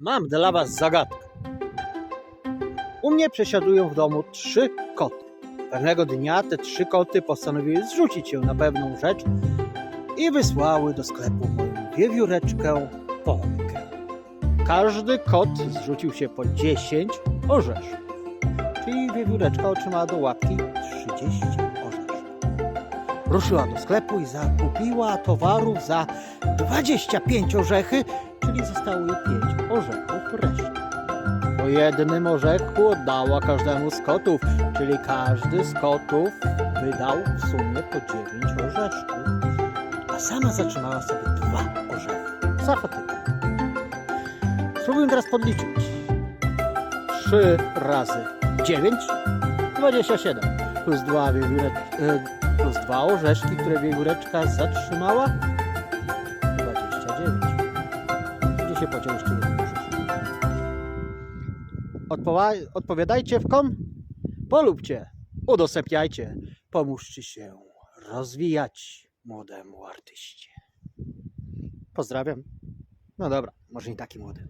Mam dla Was zagadkę. U mnie przesiadują w domu trzy koty. Pewnego dnia te trzy koty postanowiły zrzucić się na pewną rzecz i wysłały do sklepu moją wiewióreczkę Polkę. Każdy kot zrzucił się po 10 orzeszków, czyli wiewióreczka otrzymała do łapki 30 orzeszków. Ruszyła do sklepu i zakupiła towarów za 25 orzechy, czyli zostało jej 5 orzechów reszty. Po jednym orzechu oddała każdemu z kotów, czyli każdy z kotów wydał w sumie po 9 orzeszków, a sama zatrzymała sobie dwa orzechy. Zachotywa. Spróbujmy teraz podliczyć. 3 razy 9, 27, plus 2 plus dwa orzeszki, które wiewióreczka zatrzymała, 29. Gdzie się orzeszek? Odpowa- odpowiadajcie w kom, polubcie, udostępniajcie, pomóżcie się rozwijać młodemu artyście. Pozdrawiam. No dobra, może nie taki młody.